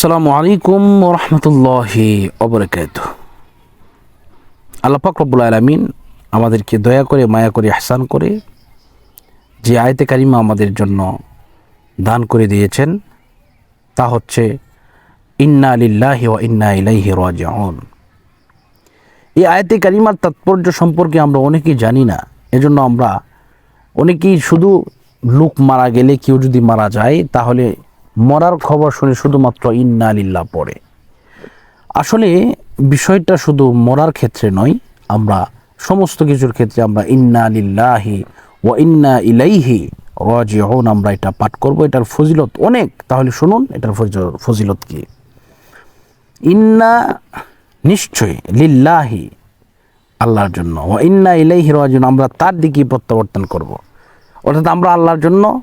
আসসালামু আলাইকুম রহমতুল্লাহি অবরকাত আল্লাহ পাক রব্বুল আলমিন আমাদেরকে দয়া করে, মায়া করে আহসান করে যে আয়তে কারিমা আমাদের জন্য দান করে দিয়েছেন, তা হচ্ছে, ইন্না লিল্লাহি ও ইন্না ইলাইহি রাজিউন। এই আয়তে কারিমার তাৎপর্য সম্পর্কে আমরা অনেকেই জানি না, এজন্য আমরা অনেকেই শুধু লোক মারা গেলে কেউ যদি মারা যায়, তাহলে মরার খবর শুনে শুধুমাত্র ইন্না লিল্লাহ পড়ে। আসলে বিষয়টা শুধু মরার ক্ষেত্রে নয়, আমরা সমস্ত কিছুর ক্ষেত্রে আমরা ইন্না লিল্লাহি ও ইন্না ইলাইহি রাজিউন, আমরা এটা পাঠ করব। এটার ফজিলত অনেক। তাহলে শুনুন, এটার ফজিল- ফজিলত কি? ইন্না নিশ্চয় লিল্লাহি, আল্লাহর জন্য। ও ইন্না ইলাইহি রাজিউন, আমরা তার দিকেই প্রত্যাবর্তন করব। অর্থাৎ আমরা আল্লাহর জন্য,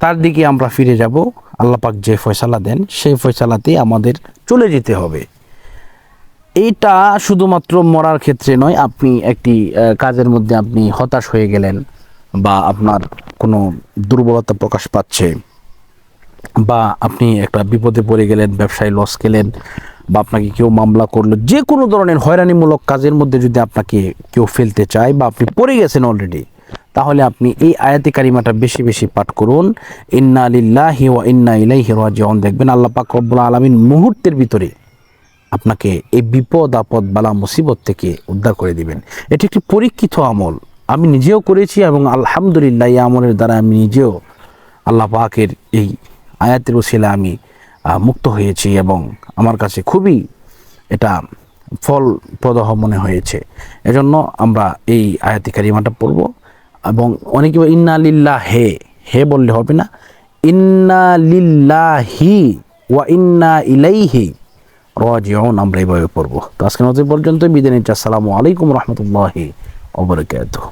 তার দিকে আমরা ফিরে যাব। আল্লাহ পাক যে ফয়সালা দেন, সেই ফয়সালাতেই আমাদের চলে যেতে হবে। এইটা শুধুমাত্র মরার ক্ষেত্রে নয়, আপনি একটি কাজের মধ্যে আপনি হতাশ হয়ে গেলেন বা আপনার কোনো দুর্বলতা প্রকাশ পাচ্ছে বা আপনি একটা বিপদে পড়ে গেলেন, ব্যবসায় লস গেলেন বা আপনাকে কেউ মামলা করল, যে কোনো ধরনের হয়রানিমূলক কাজের মধ্যে যদি আপনাকে কেউ ফেলতে চায় বা আপনি পড়ে গেছেন অলরেডি তাহলে আপনি এই আয়াতি কারিমাটা বেশি বেশি পাঠ করুন। ইন্না লিল্লাহি ওয়া ইন্না ইলাইহি রাজিউন। দেখবেন আল্লাহ পাক রব্বুল আলামিন মুহূর্তের ভিতরে আপনাকে এই বিপদ, আপদ, বালা, মুসিবত থেকে উদ্ধার করে দিবেন। এটি একটি পরীক্ষিত আমল। আমি নিজেও করেছি এবং আলহামদুলিল্লাহ এই আমলের দ্বারা আমি নিজেও আল্লাহ পাকের এই আয়াতের ওসিলা আমি মুক্ত হয়েছি এবং আমার কাছে খুবই এটা ফলপ্রদ মনে হয়েছে। এজন্য আমরা এই আয়াতি কারিমাটা পড়ব। এবং অনেকে ইন্না লিল্লা হে হে বললে হবে না। ইন্না লিল্লাহি ওয়া ইন্না ইলাইহি রাজিউন। আমরা এইভাবে পড়ব। তো আজকে মতো পর্যন্ত বিদায় নিচ্ছি। আসসালামু আলাইকুম রহমতুল্লাহি ওবরাকাতুহ